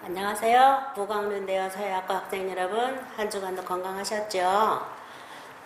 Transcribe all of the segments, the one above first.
안녕하세요. 무광룬대원 사회학과 학생 여러분, 한 주간도 건강하셨죠?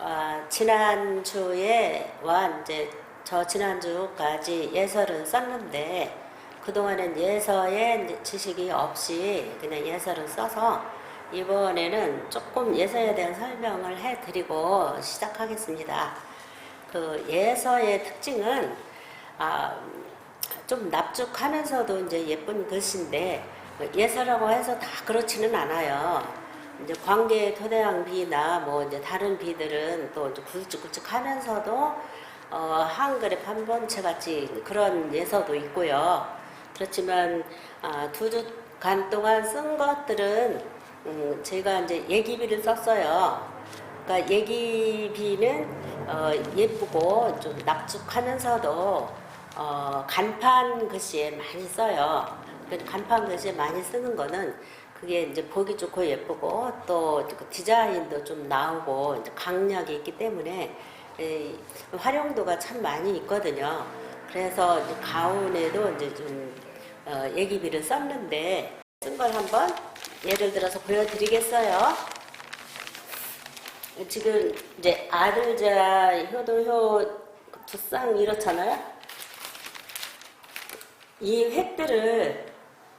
아, 지난주에와 이제 저 지난주까지 예설은 썼는데 그동안은 이제 지식이 없이 그냥 예설을 써서 이번에는 조금 예서에 대한 설명을 해드리고 시작하겠습니다. 그 예서의 특징은 아, 좀 납죽하면서도 이제 예쁜 글씨인데 예서라고 해서 다 그렇지는 않아요. 이제 광계 토대양 비나 뭐 이제 다른 비들은 또 이제 굵직굵직하면서도 어, 한글의 판본체 같이 그런 예서도 있고요. 그렇지만 아, 두 주간 동안 쓴 것들은 음, 제가 이제 예기비를 썼어요. 그러니까 예기비는 어, 예쁘고 좀 납죽하면서도 어, 간판 글씨에 많이 써요. 그 간판 글씨에 많이 쓰는 거는 그게 이제 보기 좋고 예쁘고 또그 디자인도 좀 나오고 강약이 있기 때문에 에, 활용도가 참 많이 있거든요. 그래서 이제 가운에도 이제 좀 어, 예기비를 썼는데 쓴 걸 한번 예를 들어서 보여드리겠어요. 지금 이제 아들자 효도효 두쌍 이렇잖아요. 이 획들을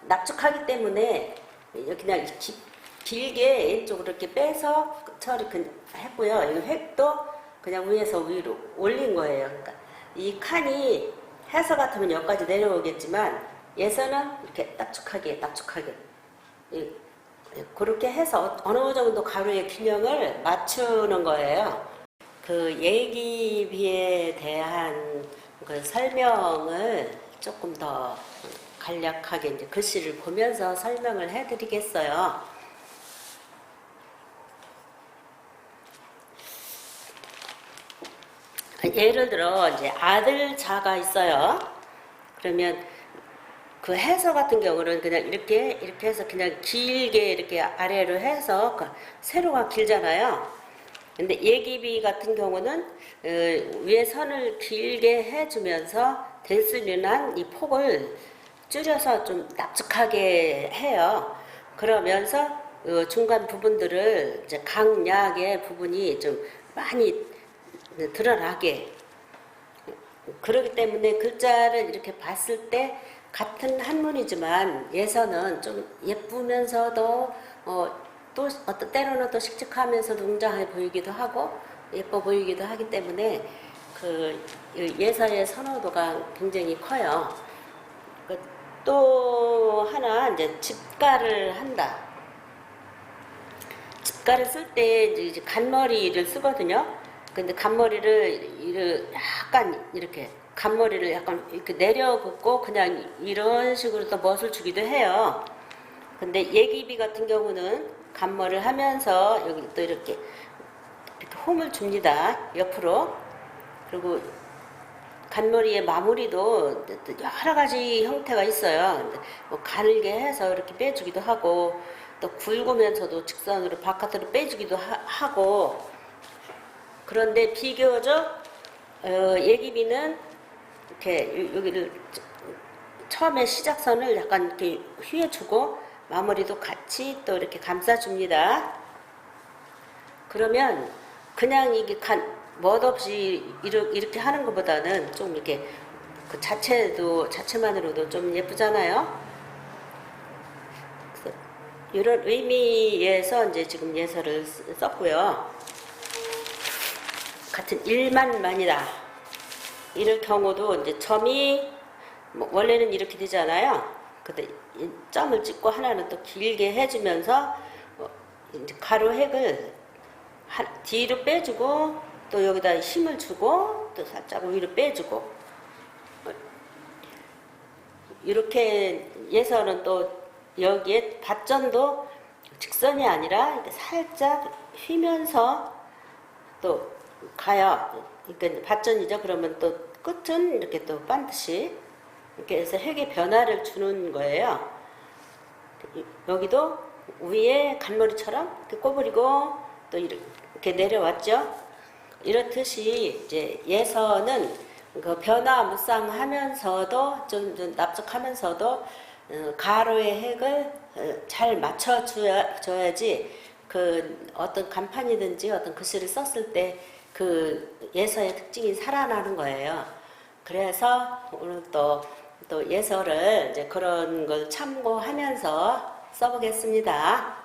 납축하기 때문에 그냥 기- 길게 왼쪽으로 이렇게 빼서 처리 했고요. 이 획도 그냥 위에서 위로 올린 거예요. 그러니까 이 칸이 해서 같으면 여기까지 내려오겠지만 예서는 이렇게 납축하게 납축하게 이- 그렇게 해서 어느 정도 가루의 균형을 맞추는 거예요. 그 예기비에 대한 그 설명을 조금 더 간략하게 이제 글씨를 보면서 설명을 해드리겠어요. 예를 들어 이제 아들 자가 있어요. 그러면 그 해서 같은 경우는 그냥 이렇게 이렇게 해서 그냥 길게 이렇게 아래로 해서 그 세로가 길잖아요. 근데 예기비 같은 경우는 어, 위에 선을 길게 해주면서 대수륜한 이 폭을 줄여서 좀 납작하게 해요. 그러면서 어, 중간 부분들을 이제 강약의 부분이 좀 많이 드러나게 그렇기 때문에 글자를 이렇게 봤을 때 같은 한문이지만 예서는 좀 예쁘면서도 어, 또 어떤 때로는 또 씩씩하면서도 웅장해 보이기도 하고 예뻐 보이기도 하기 때문에 그 예서의 선호도가 굉장히 커요. 그또 하나 이제 집가를 한다. 집가를 쓸 때 이제 간머리를 쓰거든요. 근데 간머리를 약간 이렇게 간머리를 약간 이렇게 내려 긋고 그냥 이런 식으로 또 멋을 주기도 해요. 근데 예기비 같은 경우는 간머리를 하면서 여기 또 이렇게 이렇게 홈을 줍니다. 옆으로. 그리고 간머리의 마무리도 또 여러 가지 형태가 있어요. 뭐 가늘게 해서 이렇게 빼주기도 하고 또 굵으면서도 직선으로 바깥으로 빼주기도 하, 고 그런데 비교적 어, 예기비는 이렇게 요- 여기를 처음에 시작선을 약간 이렇게 휘어주고 마무리도 같이 또 이렇게 감싸줍니다. 그러면 그냥 이게 간, 멋없이 이렇게, 하는 것보다는 좀 이렇게 그 자체도, 자체만으로도 좀 예쁘잖아요. 이런 의미에서 이제 지금 예서를 쓰- 썼고요. 같은 일만만이다. 이럴 경우도 이제 점이 뭐 원래는 이렇게 되잖아요. 근데 이 점을 찍고 하나는 또 길게 해주면서 어, 이제 가로 한- 뒤로 빼주고 또 여기다 힘을 주고 또 살짝 위로 빼주고 어, 이렇게 예서는 또 여기에 밭전도 직선이 아니라 살짝 휘면서 또 가요. 그러니까 밭전이죠. 그러면 또 끝은 이렇게 또 반드시 이렇게 해서 획의 변화를 주는 거예요. 여기도 위에 간머리처럼 이렇게 꼬부리고 또 이렇게 내려왔죠. 이렇듯이 이제 예서는 그 변화 무쌍하면서도 좀, 좀 납작하면서도 어, 가로의 핵을 어, 잘 맞춰줘야지 그 어떤 간판이든지 어떤 글씨를 썼을 때 그 예서의 특징이 살아나는 거예요. 그래서 오늘 또, 또 예서를 이제 그런 걸 참고하면서 써보겠습니다.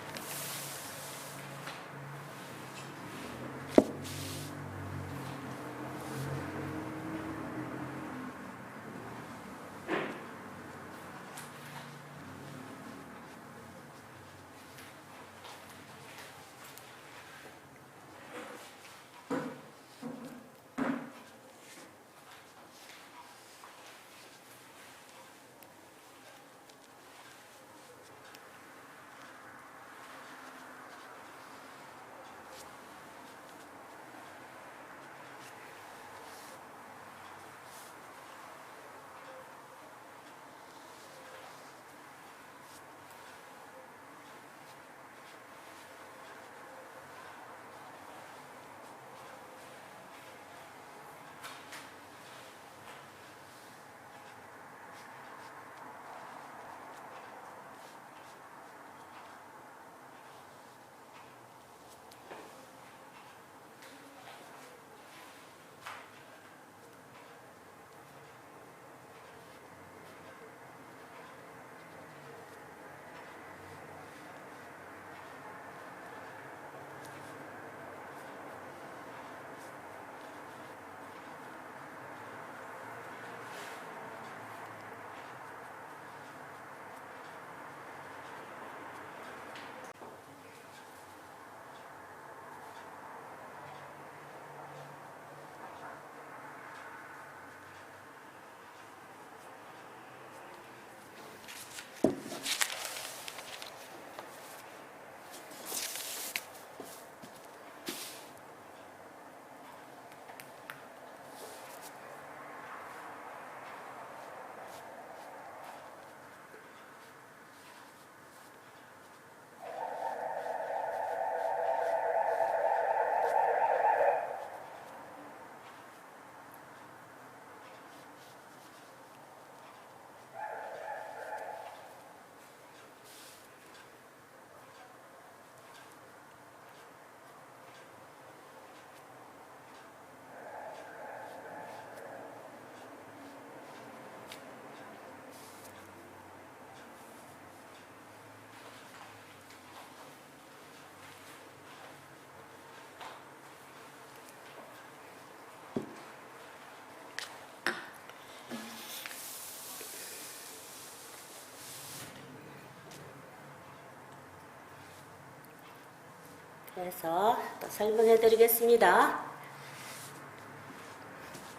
해서 또 설명해 드리겠습니다.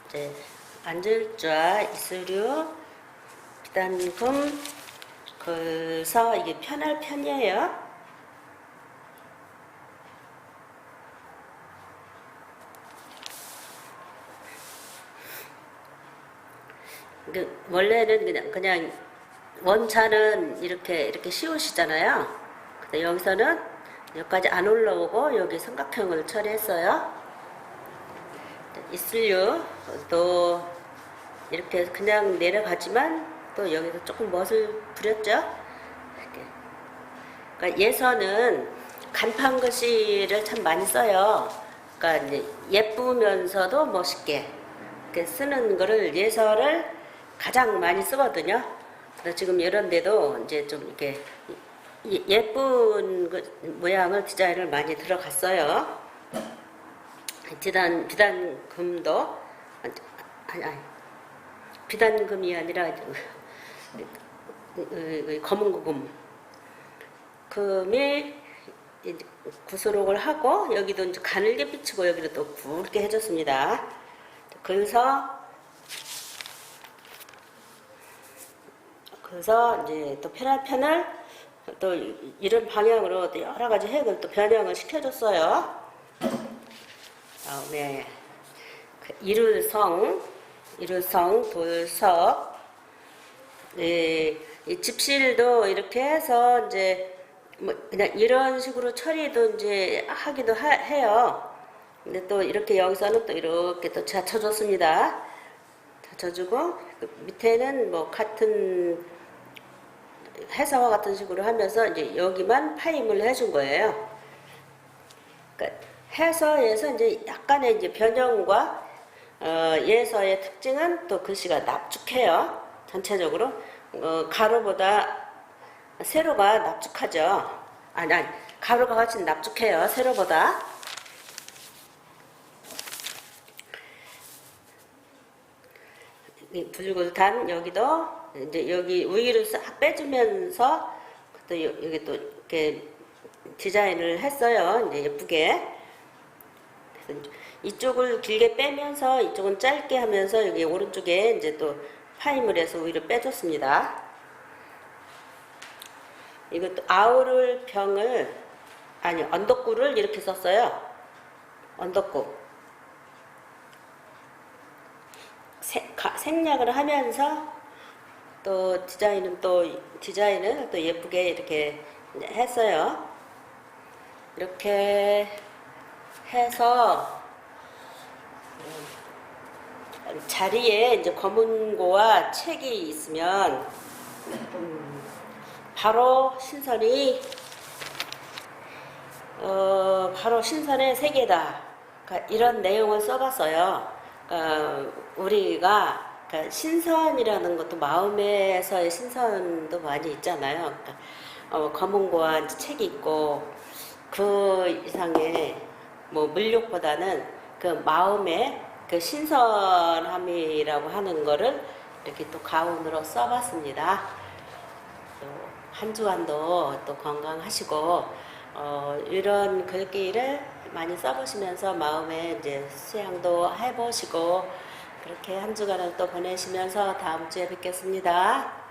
이제 안절좌, 이수류, 비단금, 그래서 이게 편할 편이에요. 그 원래는 그냥 그냥 원차는 이렇게 이렇게 씌우시잖아요. 근데 여기서는 여기까지 안 올라오고 여기 삼각형을 처리했어요. 이슬류 또 이렇게 그냥 내려가지만 또 여기서 조금 멋을 부렸죠. 그러니까 예서는 간판 글씨를 참 많이 써요. 그러니까 예쁘면서도 멋있게 이렇게 쓰는 거를 예서를 가장 많이 쓰거든요. 지금 이런 데도 이제 좀 이렇게 예- 예쁜 그 모양을 디자인을 많이 들어갔어요. 비단 비단금도 아니 아니 비단금이 아니라 이제 그- 그 검은 금 금이 구스록을 하고 여기도 이제 가늘게 비치고 여기를 또 굵게 해줬습니다. 그래서 그래서 이제 또 편한 편을 또 이런 방향으로 또 여러 가지 핵을 또 변형을 시켜줬어요. 다음에 그 이룰성, 이룰성, 돌석, 네, 이 집실도 이렇게 해서 이제 뭐 그냥 이런 식으로 처리도 이제 하기도 하- 해요. 근데 또 이렇게 여기서는 또 이렇게 또 젖혀줬습니다. 젖혀주고 그 밑에는 뭐 같은 해서와 같은 식으로 하면서 이제 여기만 파임을 해준 거예요. 그러니까 해서에서 이제 약간의 이제 변형과 어, 예서의 특징은 또 글씨가 납축해요. 전체적으로 어, 가로보다 세로가 납축하죠. 아니, 아니 가로가 훨씬 납축해요. 세로보다. 이 붉은단 여기도 이제 여기 위로 싹 빼주면서 또 여- 여기 또 이렇게 디자인을 했어요. 이제 예쁘게. 이쪽을 길게 빼면서 이쪽은 짧게 하면서 여기 오른쪽에 이제 또 파임을 해서 위로 빼줬습니다. 이것도 아우를 병을 아니 언덕구를 이렇게 썼어요. 언덕구. 세- 가- 생략을 하면서 또 디자인은 또 디자인을 또 예쁘게 이렇게 했어요. 이렇게 해서 음, 자리에 이제 검은고와 책이 있으면 음, 바로 신선이 어, 바로 신선의 세계다. 그러니까 이런 내용을 써봤어요. 그러니까 우리가 그러니까 신선이라는 것도 마음에서의 신선도 많이 있잖아요. 그러니까 어, 이제 책이 있고 그 이상의 뭐 물욕보다는 그 마음의 그 신선함이라고 하는 거를 이렇게 또 가운으로 써봤습니다. 또한 주간도 또 건강하시고 어, 이런 글귀를 많이 써보시면서 마음에 이제 수양도 해보시고 그렇게 한 주간을 또 보내시면서 다음 주에 뵙겠습니다.